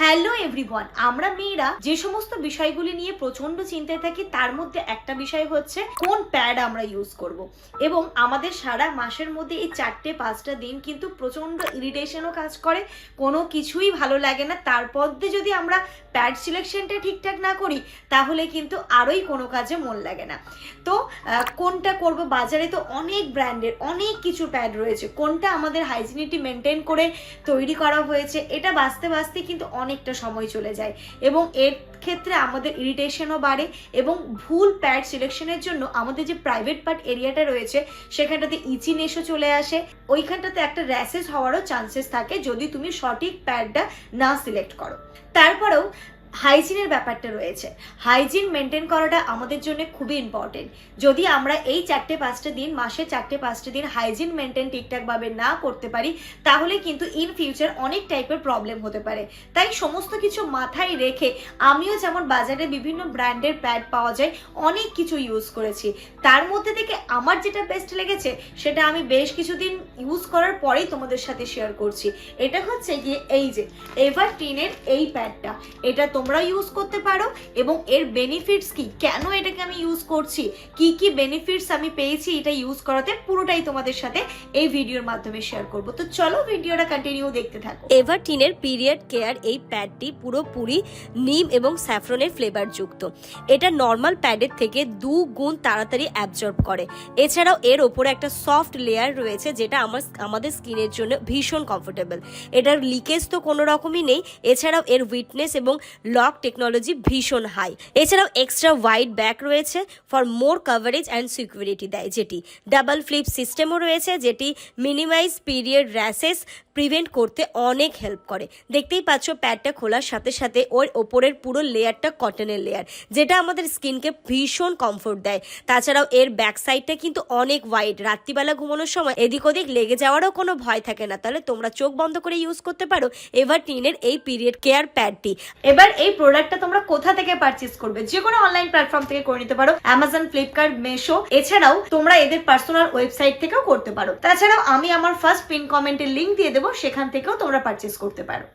Hello everyone আমরা মেয়েরা যে সমস্ত বিষয়গুলি নিয়ে প্রচণ্ড চিন্তায় থাকি, তার মধ্যে একটা বিষয় হচ্ছে কোন প্যাড আমরা ইউজ করব। এবং আমাদের সারা মাসের মধ্যে এই চারটে, পাঁচটা দিন কিন্তু প্রচণ্ড ইরিটেশনও কাজ করে, কোনো কিছুই ভালো লাগে না। তারপর দিয়ে যদি আমরা প্যাড সিলেকশনটা ঠিকঠাক না করি, তাহলে কিন্তু আরোই কোনো কাজে মন লাগে না। তো কোনটা করব? বাজারে তো অনেক ব্র্যান্ডের অনেক কিছু প্যাড রয়েছে। কোনটা আমাদের হাইজিনিটি মেনটেন করে তৈরি করা হয়েছে, এটা বাঁচতে বাঁচতে কিন্তু অনেকটা সময় চলে যায়। এবং এর ক্ষেত্রে আমাদের ইরিটেশনও বাড়ে এবং ভুল প্যাড সিলেকশনের জন্য আমাদের যে প্রাইভেট পার্ট এরিয়াটা রয়েছে, সেখানটাতে ইচিনেসও চলে আসে। ওইখানটাতে একটা র্যাসেস হওয়ারও চান্সেস থাকে যদি তুমি সঠিক প্যাডটা না সিলেক্ট করো। তারপরেও হাইজিনের ব্যাপারটা রয়েছে। হাইজিন মেনটেন করাটা আমাদের জন্য খুবই ইম্পর্টেন্ট যদি আমরা এই চারটে পাঁচটা দিন, মাসে চারটে পাঁচটা দিন হাইজিন মেনটেন ঠিকঠাকভাবে না করতে পারি, তাহলে কিন্তু ইন ফিউচার অনেক টাইপের প্রবলেম হতে পারে। তাই সমস্ত কিছু মাথায় রেখে আমিও যেমন বাজারে বিভিন্ন ব্র্যান্ডের প্যাড পাওয়া যায়, অনেক কিছু ইউজ করেছি। তার মধ্যে থেকে আমার যেটা বেস্ট লেগেছে, সেটা আমি বেশ কিছুদিন ইউজ করার পরেই তোমাদের সাথে শেয়ার করছি। এটা হচ্ছে গিয়ে এই যে এভার টিনের এই প্যাডটা এটা তোমরা ইউজ করতে পারো এবং এর বেনিফিটস কি? কেন এটাকে আমি ইউজ করছি? কি কি বেনিফিটস আমি পেয়েছি এটা ইউজ করাতে পুরোটাই তোমাদের সাথে এই ভিডিওর মাধ্যমে শেয়ার করব। তো চলো ভিডিওটা কন্টিনিউ দেখতে থাকো। এভারটিনের পিরিয়ড কেয়ার এই প্যাডটি পুরোপুরি নিম এবং স্যাফরনের ফ্লেভার যুক্ত। এটা নর্মাল প্যাডের থেকে দু গুণ তাড়াতাড়ি অ্যাবজর্ব করে। এছাড়াও এর ওপরে একটা সফট লেয়ার রয়েছে যেটা আমার আমাদের স্কিনের জন্য ভীষণ কমফোর্টেবল এটার লিকেজ তো কোনো রকমই নেই। এছাড়াও এর উইটনেস এবং লক টেকনোলজি ভীষণ হাই। এছাড়াও এক্সট্রা ওয়াইড ব্যাক রয়েছে for more coverage and security দেয় যেটি। ডাবল ফ্লিপ সিস্টেমও রয়েছে যেটি মিনিমাইজ পিরিয়ড র্যাসেস প্রিভেন্ট করতে অনেক হেল্প করে। দেখতেই পাচ্ছ প্যাডটা খোলার সাথে সাথে ওর ওপরের পুরো লেয়ারটা কটনের লেয়ার যেটা আমাদের স্কিনকে ভীষণ কমফোর্ট দেয়। তাছাড়াও এর ব্যাক সাইডটা কিন্তু অনেক ওয়াইড রাত্রিবেলা ঘুমানোর সময় এদিক ওদিক লেগে যাওয়ারও কোনো ভয় থাকে না। তাহলে তোমরা চোখ বন্ধ করে ইউজ করতে পারো এভার টিনের এই পিরিয়ড কেয়ার প্যাডটি এবার এই প্রোডাক্টটা তোমরা কোথা থেকে পারচেজ করবে? যে কোনো অনলাইন প্ল্যাটফর্ম থেকে করে নিতে পারো অ্যামাজন ফ্লিপকার্ট মেশো এছাড়াও তোমরা এদের পার্সোনাল ওয়েবসাইট থেকেও করতে পারো। তাছাড়াও আমি আমার ফার্স্ট পিন কমেন্টের লিঙ্ক দিয়ে দেবো, সেখান থেকেও তোমরা পারচেস করতে পারো।